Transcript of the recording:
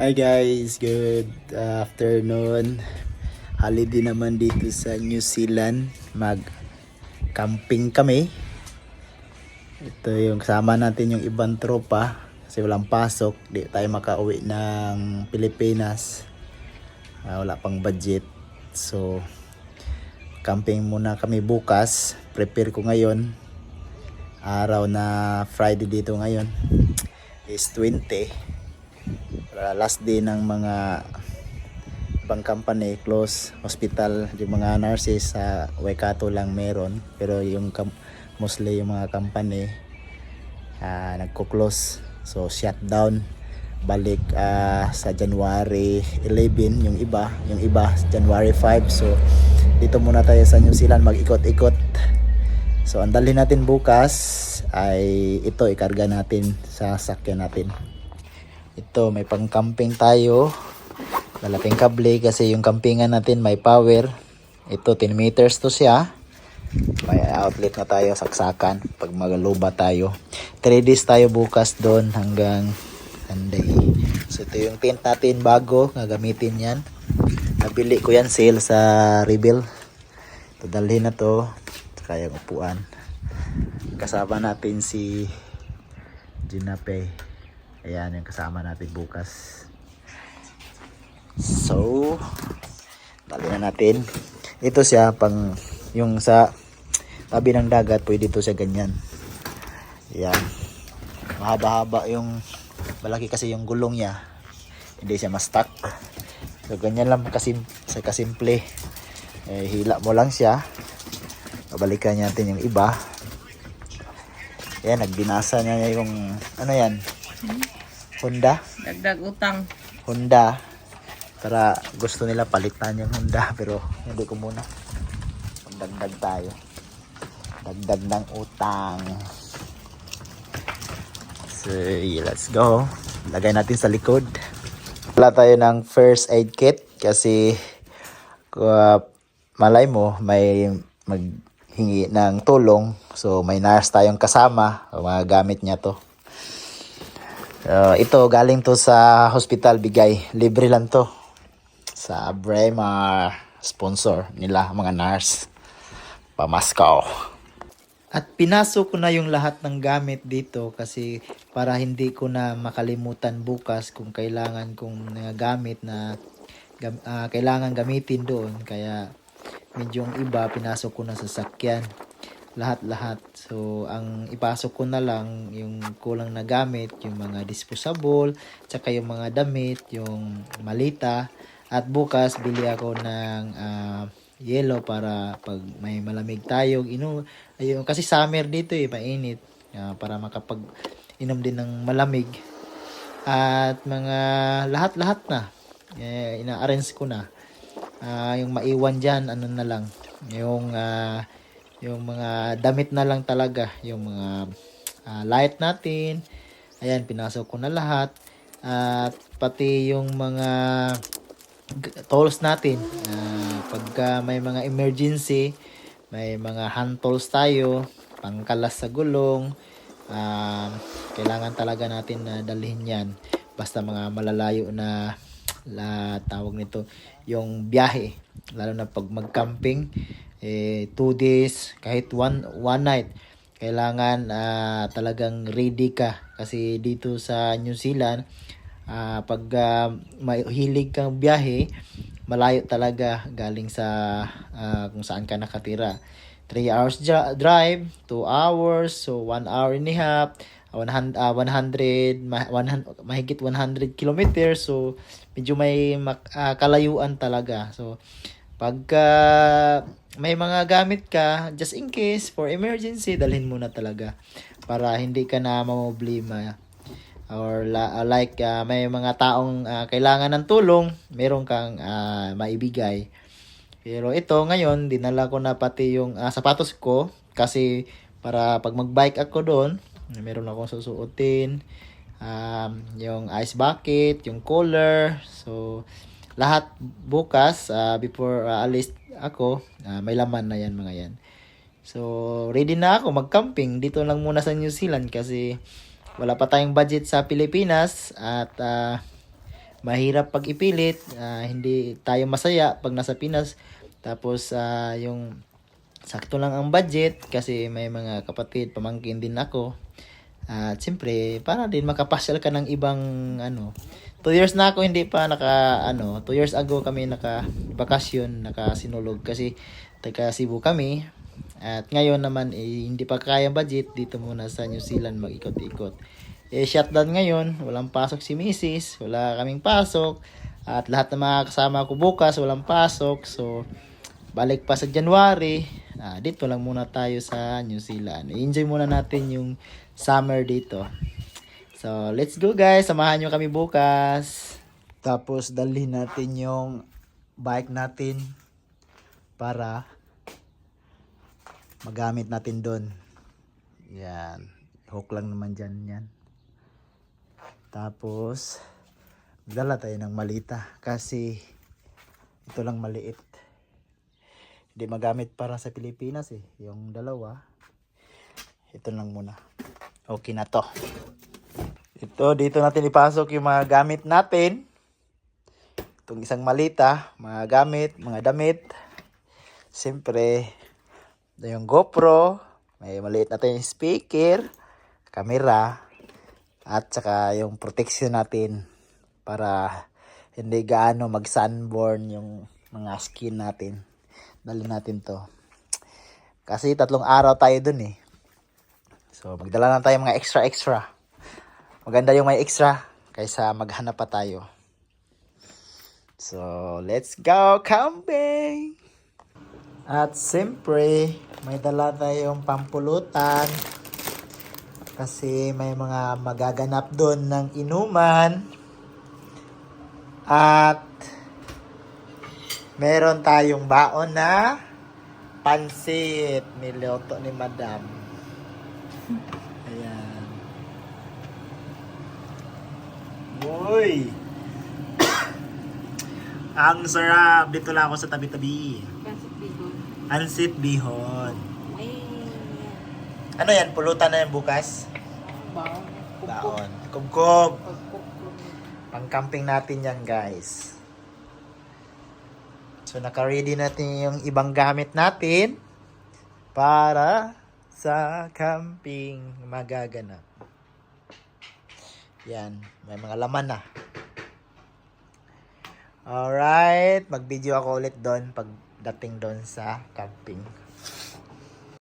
Hi guys, good afternoon. Holiday naman dito sa New Zealand. Mag camping kami. Ito yung kasama natin yung ibang tropa kasi walang pasok. Di tayo makauwi ng Pilipinas. Ah, wala pang budget. So camping muna kami bukas. Prepare ko ngayon. Araw na Friday dito ngayon is 20 para last day ng mga ibang company close hospital yung mga nurses sa Waikato lang meron. Pero yung mostly yung mga company ah, nagko-close. So shutdown balik ah, sa January 11 yung iba yung iba January 5 so dito muna tayo sa New Zealand mag-ikot-ikot. So ang natin bukas ay ito ikarga natin sa sakyan natin ito, may pang-camping tayo. Lalaking kable kasi yung campingan natin may power. Ito, 10 meters to siya. May outlet na tayo, saksakan. Pag magaluba tayo. 3 days tayo bukas doon hanggang Sunday. So, ito yung tent natin bago. Gagamitin yan. Nabili ko yan sale sa Rebel. Ito, na to. Saka upuan. Kasama natin si Ginape. Ayan yung kasama natin bukas. So, tali na natin. Ito siya pang yung sa tabi ng dagat, pwede ito siya ganyan. Ayan. Mahaba-haba yung malaki kasi yung gulong niya. Hindi siya ma-stuck. So, ganyan lang kasi sa kasimple. Eh, hila mo lang siya. Babalikan natin yung iba. Ayan, nagbinasa niya yung ano yan? Honda. Dagdag utang. Honda. Para gusto nila palitan yung Honda pero hindi ko muna. Dagdag tayo. Dagdag ng utang. So let's go. Lagay natin sa likod. Wala tayo ng first aid kit kasi uh, malay mo may maghingi ng tulong. So may nurse tayong kasama. Mga gamit niya to Uh, ito galing to sa hospital bigay. Libre lang to. Sa Bremer sponsor nila mga nurse. Pamaskaw. At pinasok ko na yung lahat ng gamit dito kasi para hindi ko na makalimutan bukas kung kailangan kong mga gamit na ah, kailangan gamitin doon. Kaya medyo iba pinasok ko na sa sakyan lahat-lahat. So, ang ipasok ko na lang yung kulang na gamit, yung mga disposable, tsaka yung mga damit, yung malita. At bukas, bili ako ng ah, yellow para pag may malamig tayo, ino, ayun, kasi summer dito eh, mainit. Ah, para makapag inom din ng malamig. At mga lahat-lahat na, eh, ina-arrange ko na. Ah, yung maiwan dyan, ano na lang, yung ah, yung mga damit na lang talaga. Yung mga ah, light natin. Ayan pinasok ko na lahat. At pati yung mga tools natin. Ah, pagka may mga emergency may mga hand tools tayo pangkalas sa gulong Ah, kailangan talaga natin na dalhin yan. Basta mga malalayo na la tawag nito yung biyahe. Lalo na pag mag-camping eh two days kahit one one night kailangan ah, talagang ready ka. Kasi dito sa New Zealand ah, pag ah, mahilig kang biyahe malayo talaga galing sa ah, kung saan ka nakatira. 3 hours dri- drive 2 hours so 1 hour and a half 100 ah, 100 ma- 100 mahigit 100 kilometers so medyo may mak- ah, kalayuan talaga. So pagka may mga gamit ka just in case for emergency dalhin mo na talaga para hindi ka na mamoblema or la- ah, like ah, may mga taong ah, kailangan ng tulong meron kang ah, maibigay. Pero ito ngayon dinala ko na pati yung ah, sapatos ko kasi para pag magbike ako doon meron akong susuotin um, yung ice bucket yung cooler. So lahat bukas ah, before ah, alis ako ah, may laman na yan mga yan so ready na ako mag-camping dito lang muna sa New Zealand kasi wala pa tayong budget sa Pilipinas at ah, mahirap pag ipilit, ah, hindi tayo masaya pag nasa Pinas. Tapos ah, yung sakto lang ang budget kasi may mga kapatid, pamangkin din ako. At siyempre, para din makapasyal ka ng ibang ano. Two years na ako hindi pa naka ano, two years ago kami naka bakasyon, naka sinulog kasi taga Cebu kami. At ngayon naman eh, hindi pa kaya budget dito muna sa New Zealand mag-ikot-ikot. Eh shutdown ngayon, walang pasok si Mrs., wala kaming pasok. At lahat ng mga kasama ko bukas walang pasok. So balik pa sa January, ah, dito lang muna tayo sa New Zealand. I-enjoy muna natin yung summer dito. So, let's go guys. Samahan nyo kami bukas. Tapos, dalhin natin yung bike natin para magamit natin doon. Yan. Hook lang naman dyan yan. Tapos, dala tayo ng malita kasi ito lang maliit. Hindi magamit para sa Pilipinas eh. Yung dalawa. Ito lang muna. Okay na to. Ito, dito natin ipasok yung mga gamit natin. Itong isang malita, mga gamit, mga damit. Siyempre, yung GoPro. May maliit na tayong speaker, camera, at saka yung protection natin para hindi gaano mag-sunburn yung mga skin natin. Dali natin to. Kasi tatlong araw tayo dun eh. So, magdala lang tayo mga extra-extra. Maganda yung may extra kaysa maghanap pa tayo. So, let's go camping! At siyempre, may dala tayong pampulutan kasi may mga magaganap doon ng inuman. At meron tayong baon na pansit niloto ni Madam. Ayan. Uy! Ang sarap! Dito lang ako sa tabi-tabi. Pansit bihon. Ansit bihon. Ay, Ano yan? Pulutan na yan bukas? baon. Baon. Kubkob. Pang-camping natin yan, guys. So, naka-ready natin yung ibang gamit natin para sa camping magaganap. Yan. May mga laman na. Alright. Mag-video ako ulit doon pagdating doon sa camping.